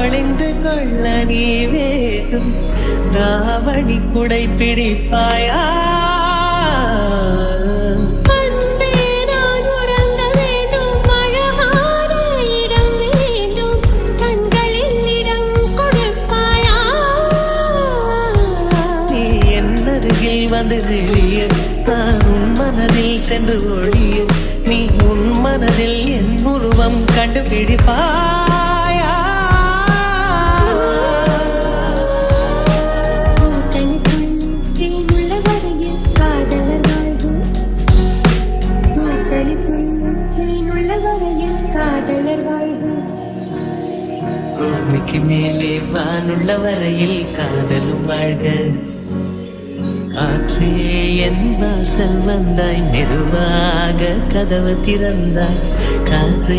அணிந்து கொள்ள நீ வேண்டும். தாவணி குடை பிடிப்பாயா வந்து நெளிய நான் உன் மனதில் சென்று ஒழிய. நீ உன் மனதில் என் உருவம் கண்டுபிடிப்பாயா பூமிக்கு மேலே வானுள்ள வரையில் காதலும் வாழ்க. காற்றே என் வாசல் வந்தாய் மெதுவாக கதவு திறந்தாய். காற்றே